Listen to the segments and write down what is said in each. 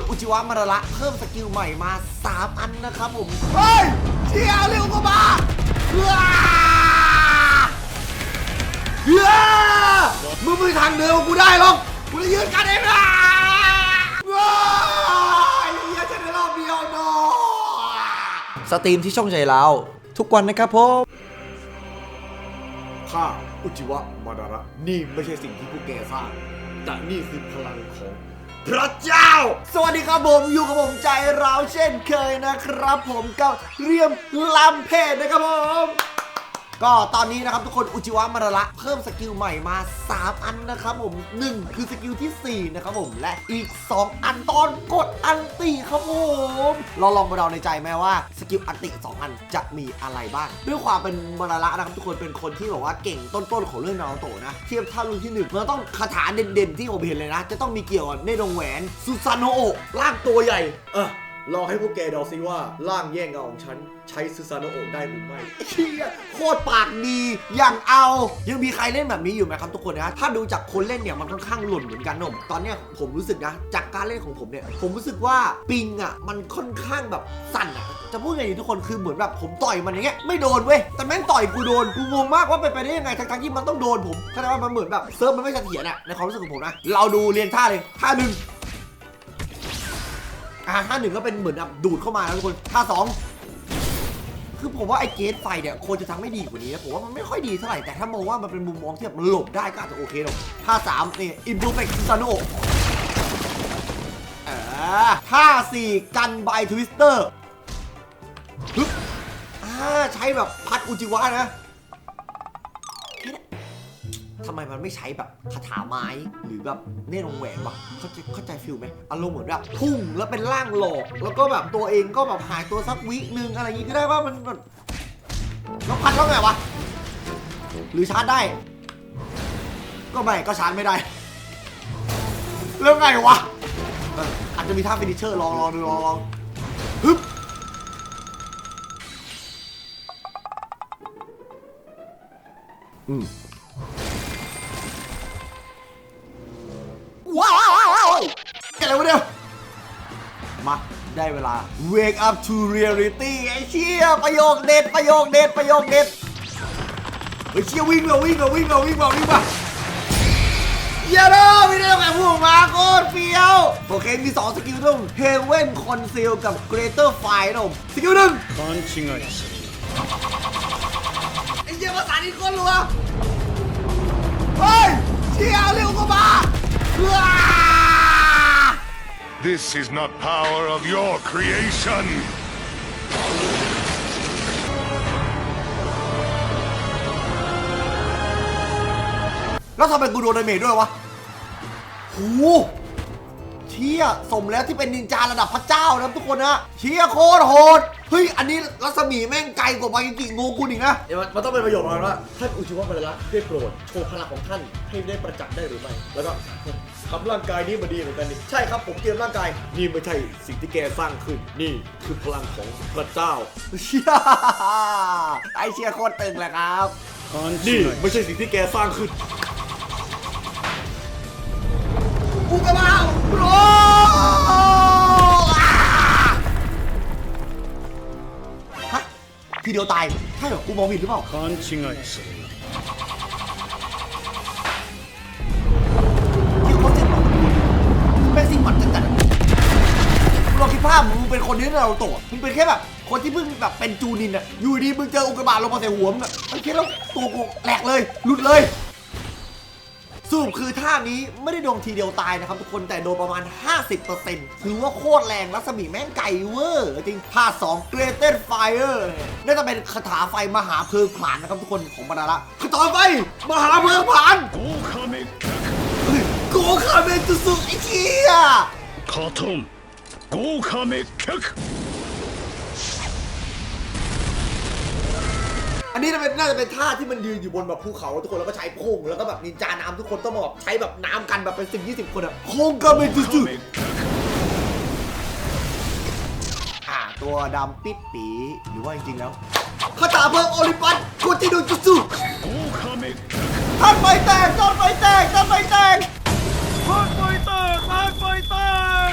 คนอุจิวะมาระละเพิ่มสกิลใหม่มา 3 อันนะครับผมเฮ้ยเชียร์เร็วก็มาเฮ้ยเฮ้ยมึงไม่มีทางเดินของกูได้หรอกกูจะยืนกันเองนะว้ายเฮียจะได้รอบเดียวเนาะสตรีมที่ช่องใจเราทุกวันนะครับผมข้าอุจิวะมาดาระนี่ไม่ใช่สิ่งที่พวกแกสร้างแต่นี่คือพลังของ พระเจ้า สวัสดีครับผมอยู่กับผมใจเราเช่นเคยนะครับ ผมกับเรียมลำเพจนะครับผม ก็ตอนนี้นะครับทุกคนอุจิวะมาระละเพิ่มสกิลใหม่มา 3 อันนะครับผม 1 คือสกิลที่ 4 นะครับผมและอีก 2 อันตอนกดอันติครับผมเราลองมาเดาในใจไหมว่าสกิลอันติ 2 อันจะมีอะไรบ้าง ด้วยความเป็นมาระละนะครับทุกคนเป็นคนที่แบบว่าเก่งต้นๆของเรื่องนารูโตะนะเทียบท่ารุ่นที่1มันต้องคาถาเด่นๆ ที่ผมเห็นเลยนะ จะต้องมีเกี่ยวกับเนโรงแหวนซูซานโนโอะร่างตัวใหญ่เออ ลองให้พวกแกเดาซิว่าร่างแย่งเงาของฉันใช้ซูซานโนโอะได้หรือไม่เชี่ยโคตรปากดี อย่างเอา ยังมีใครเล่นแบบนี้อยู่ไหมครับทุกคนนะ ถ้าดูจากคนเล่นเนี่ยมันค่อนข้างหล่นเหมือนกันนมตอนเนี้ยผมรู้สึกนะ จากการเล่นของผมเนี่ย ผมรู้สึกว่าปิงอะ มันค่อนข้างแบบสั่นอะ จะพูดไงดีทุกคนคือเหมือนแบบผมต่อยมันอย่างเงี้ยไม่โดนเว้ย แต่แม่งต่อยกูโดน กูงงมากว่าเป็นไปได้ยังไงทั้งๆที่มันต้องโดนผมเข้าใจว่ามันเหมือนแบบเซิร์ฟมันไม่เสถียรอะในความรู้สึกของผมนะ เราดูเรียนท่าเลยท่าหนึ่ง อ่าท่าหนึ่งก็เป็นเหมือนแบบดูดเข้ามาแล้วทุกคนท่าสองคือผมว่าไอ้เกตไฟเนี่ยควรจะทำให้ดีกว่านี้นะผมว่ามันไม่ค่อยดีเท่าไหร่แต่ถ้ามองว่ามันเป็นมุมมองที่แบบมันหลบได้ก็อาจจะโอเคหรอกท่าสามนี่อินบูเฟกซิซาโนอ่าท่าสี่กันไบทวิสเตอร์ฮึบอ่าใช้แบบพัดอุจิวะนะ ทำไมมันไม่ใช้แบบคาถาไม้หรือแบบเนตรวงแหวนวะเข้าใจเข้าใจฟิลไหมอารมณ์เหมือนแบบพุ่งแล้วเป็นร่างหลอก แล้วก็แบบตัวเองก็แบบหายตัวสักวินึงอะไรอย่างงี้ก็ได้ว่ามันมันแล้วพัดแล้วไงวะหรือชาร์จได้ ก็ไม่ก็ชาร์จไม่ได้แล้วไงวะอออาจจะมีท่าฟินิเชอร์ลองลองดูลองลองฮึบอืม อะวะเนี่ยมาได้เวลา wake up to reality ไอ้เชี่ยประโยคเด็ดประโยคเด็ดประโยคเด็ดไฮ้เชี่ยวิ่งเราวิ่งเราวิ่งเราวิ่งเราวิ่งเราอย่าเลยไม่ได้แบบพวกมาโคตรเฟี้ยวโอเคมี2สกิลด้วยเฮเว่นคอนซีลกับเกรเตอร์ไฟนุ่มสกิลหนึ่งตอนชิงเลยไอ้เยี่ยภาษาที่โคตรรัวเฮ้ยเชี่ยเร็วกว่ามา This is not power of your creation. แล้วทำไมกูโดนดาเมจด้วยวะ หู เฮียสมแล้วที่เป็นนินจาระดับพระเจ้านะทุกคนนะเฮียโคตรโหดเฮ้ยอันนี้รัศมีแม่งไกลกว่าบากิกิโงกุนอีกนะเดี๋ยวมันต้องเป็นประโยคประมาว่าท่านอุชิวะบรรลักษ์ได้โปรดโชว์พลังของท่านให้ได้ประจักษ์ได้หรือไม่แล้วก็ทำร่างกายนี้มาดีเหมือนกันนี่ใช่ครับผมเตรียมร่างกายนี่ไม่ใช่สิ่งที่แกสร้างขึ้นนี่คือพลังของพระเจ้าเฮียไอเชียโคตรตึงเลยครับ นี่ไม่ใช่สิ่งที่แกสร้างขึ้น ทีเดียวตาย ใช่เหรอ กูมองผิดหรือเปล่า 勘違いするな ที่เขาจิตหมัดแม่งสิ่งหมัดจัดจัดลองคิดภาพมึงเป็นคนที่เราโตะมึงเป็นแค่แบบ คนที่เพิ่งแบบเป็นจูนินอะอยู่ดีมึงเจออุกกาบาตลงมาใส่หัวมึงอะไอ้แค่แล้วตัวกูแหลกเลย หลุดเลย สูบคือท่านี้ไม่ได้โดนทีเดียวตายนะครับทุกคนแต่โดนประมาณ 50%ถือว่าโคตรแรงรัศมีแม่งไกลเวอร์จริงภาดสองเค2 Greater Fire น่าจะเป็นคาถาไฟมหาเพลิงผลานนะครับทุกคนของบรรดาละคาถาไฟมหาเพลิงผลานโกคาเมจุสุไอ้เหี้ยคาทงโกคาเมคัก อันนี้น่าจะเป็นท่าที่มันยืนอยู่บนแบบภูเขาทุกคนแล้วก็ใช้โค้งแล้วก็แบบนินจาน้ำทุกคนต้องมาแบบใช้แบบน้ำกันแบบเป็นสิบยี่สิบคนอะโค้งก็ไม่จืดอ่ตัวดำปิดปีหรือว่าจริงๆแล้วคาถาเพิ่มโอลิปัสโคจิโดจุสุท่านไฟแตกท่านไฟแตกท่านไฟแตกท่านไฟแตกท่านไฟแตก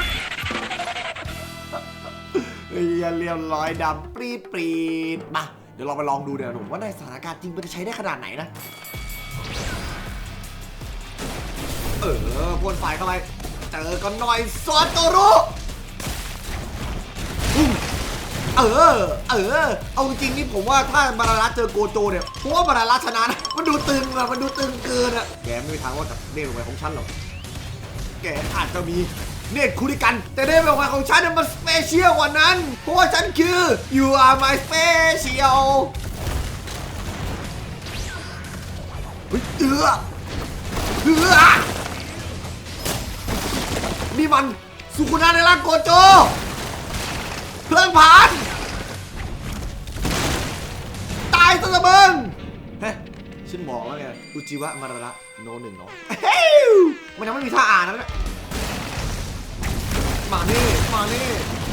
เรียบร้อยดำปรีดปรีดมา เดี๋ยวเรามาลองดูเดี๋ยวผมว่าในสถานการณ์จริงมันจะใช้ได้ขนาดไหนนะ เออพ่นไฟเข้าไป เจอกันหน่อยซอนโตรุเออ เออ เอาจริงนี่ผมว่าถ้ามารารัสเจอโกโจเนี่ยผมว่ามารารัสชนะนะมันดูตึงอะมันดูตึงเกินอะแกไม่มีทางว่ากับเนลงไปของฉันหรอก แกอาจจะมี เนตคุริกัน แต่เนตลงไปของฉันเนี่ยมันสเปเชียลกว่านั้น เพราะว่าฉันคือ you are my special เฮ้ยเอือเอือนี่มันสุคุนาในร่างโกโจเครื่องผ่าน ตายซะละมึงเฮ้ยฉันบอกแล้วไงอุจิวะมาระระโนหนึ่งเนาะเฮ้ยมันยังไม่มีท่าอ่านนะเนี่ย มานี่ มานี่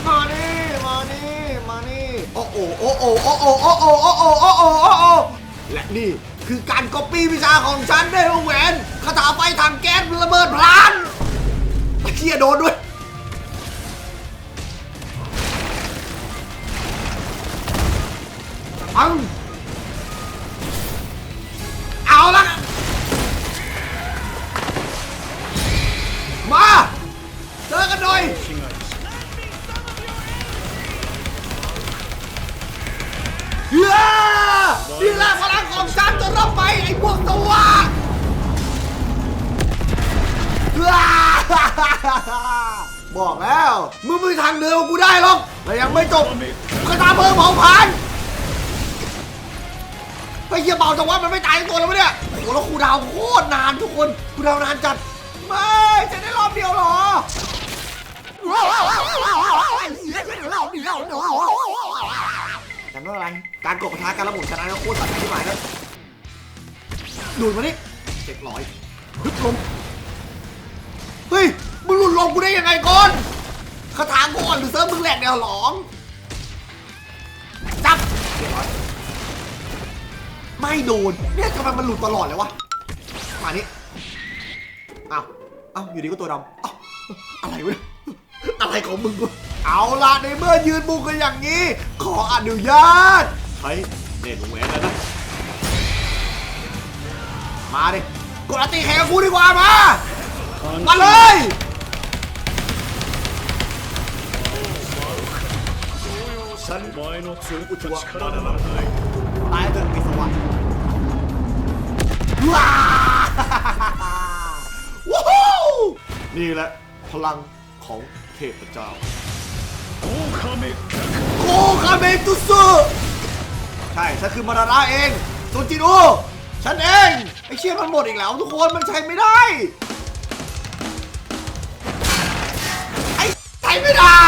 มานี่ มานี่ มานี่โอ้โอ้โอ้โอ้โอ้โอ้โอ้โอ้โอ้โอ้โอ้โอ้โอ้โอ้และนี่คือการก๊อปปี้วิชาของฉันด้วยวงแหวนคาถาไฟทางแก๊สระเบิดพลานเคียโดนด้วยปัง บอกแล้วมึงไม่มีทางเดินกับกูได้หรอกแต่ยังไม่จบกระตาเพลิงเผาผลาญไอ้เหี้ยเบาจังวะมันไม่ตายทั้งตัวแล้ววะเนี่ยโอ้โหแล้วครูดาวโคตรนานทุกคนครูดาวนานจัดไม่จะได้รอบเดียวเหรอจำได้อะไรการกดปะทะกันระบบชนะก็โคตรสัตว์ที่หมายนะดูดมานี่เจ็ดร้อยฮึบลงเฮ้ย มึงหลุดลงกูได้ยังไงก่อนคาถากูอ่อนหรือเซิร์ฟมึงแหลกเดียวหลองจับเจ็ดร้อยไม่โดนเนี่ยทำไมมันหลุดตลอดเลยวะมานี่อ้าวอ้าวอยู่ดีก็ตัวดำอ้าวอะไรวะเนี่ยอะไรของมึงวะเอาล่ะในเมื่อยืนบุกกันอย่างนี้ ขออนุญาตใช้เน็ตวงแหวนแล้วนะ มาดิกดอัติแขงกับกูดีกว่ามา มาเลย ฉัน お前の強くた力ではない ตายเถอะไอ้สวรรค์ว้าว้าวนี่แหละพลังของเทพเจ้า 豪華滅却 โกคาเมตุสึใช่ ฉันคือมาราระเองโซจิโร่ฉันเอง ไอ้เชี่ยมันหมดอีกแล้ว ทุกคนมันใช้ไม่ได้ ไอ้ใช้ไม่ได้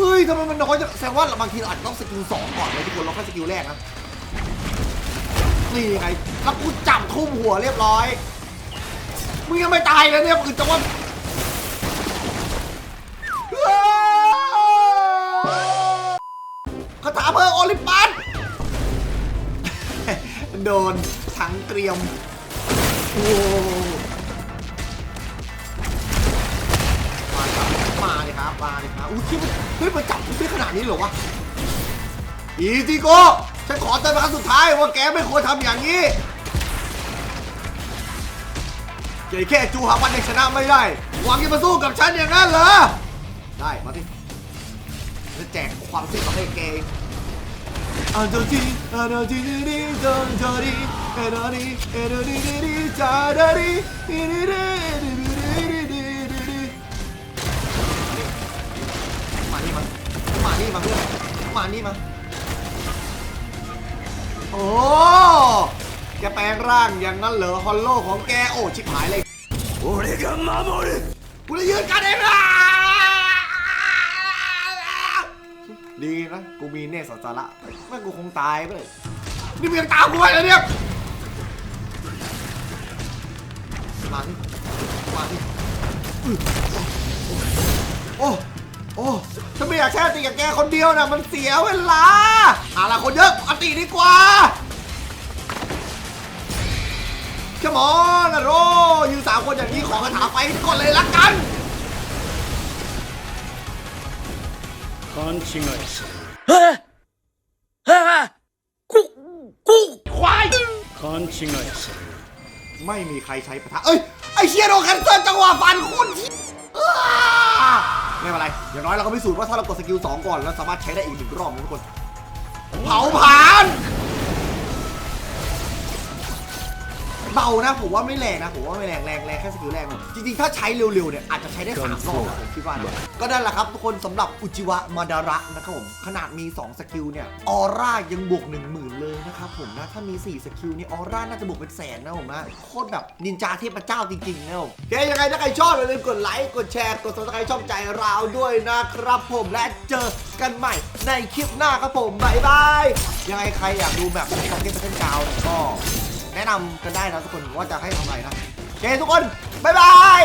เฮ้ยทำไมมันน้อยจังแสดงว่าบางทีเราอาจจะต้องสกิลสองก่อนเลยทุกคนเราค่อยสกิลแรกนะนี่ไงแล้วกูจับทุ่มหัวเรียบร้อยมึงยังไม่ตายเลยเนี่ยคือจังหวะคาถาเพลิงโอลิมปัสโดนถังเตรียมโอ้ เลยครับมาเลยครับอุ้ยคิดว่าเฮ้ยมันจับกูได้ขนาดนี้เหรอวะอีจิโกะฉันขอเตือนครั้งสุดท้ายว่าแกไม่ควรทำอย่างนี้แกแค่จูหาวันเด็กชนะไม่ได้หวังจะมาสู้กับฉันอย่างนั้นเหรอได้มาที่จะแจกความสิทธิ์มาให้แกอันดจีอันดจีดีดีจอนจอดีเอเดอร์ดีเอเดอร์ดีดีดีจาดาดีดีดีดีดีดีดี นี่มาเพื่อนมานี่มา โอ้แกแปลงร่างอย่างนั้นเหรอฮอลโลของแกโอ้ชิบหายเลยโอ้ยกันมาบริกูจะยืนกันเองนะดีนะกูมีเนตสัจระไม่งกูคงตายไปเลยนี่มึงยังตามกูไปเลยเนี่ยมาที่มาที่ อยากแช่ตีกับแกคนเดียวนะมันเสียเวลาเอาล่ะคนเยอะอติดีกว่าขมอนนะโรยืนสามคนอย่างนี้ขอคาถาไฟก่อนเลยละกัน 勘違いする เฮ้ยเฮ้ยกูกูควาย 勘違いする ไม่มีใครใช้ปะทะเอ้ย ไอเชียโดนแคนเซิลจังหวะฟันโคุณที่ ไม่เป็นไร อย่างน้อยเราก็พิสูจน์ว่าถ้าเรากดสกิล2ก่อนเราสามารถใช้ได้อีกหนึ่งรอบนะทุกคน เผาผลาญ เบานะผมว่าไม่แรงนะผมว่าไม่แรงแรงแรงแค่สกิลแรกจริงๆ ถ้าใช้เร็วๆเนี่ยอาจจะใช้ได้สามรอบนะผมคิดว่านะก็นั่นแหละครับทุกคนสำหรับอุจิวะมาดาระนะครับผมขนาดมี 2 สกิลเนี่ยออร่ายังบวก1 0,000 เลยนะครับผมนะถ้ามี 4 สกิลนี่ออร่าน่าจะบวกเป็นแสนนะผมนะโคตรแบบนินจาเทพเจ้าจริงๆนะผมโอเคยังไงถ้าใครชอบอย่าลืมกดไลค์กดแชร์กด subscribe ช่องใจเราด้วยนะครับผมและเจอกันใหม่ในคลิปหน้าครับผมบ๊ายบายยังไงใครอยากดูแบบคอนเทนต์ประเทศกาวเนี่ยก็ แนะนำกันได้นะทุกคนว่าจะให้ทำอะไรนะโอเคทุกคนบ๊ายบาย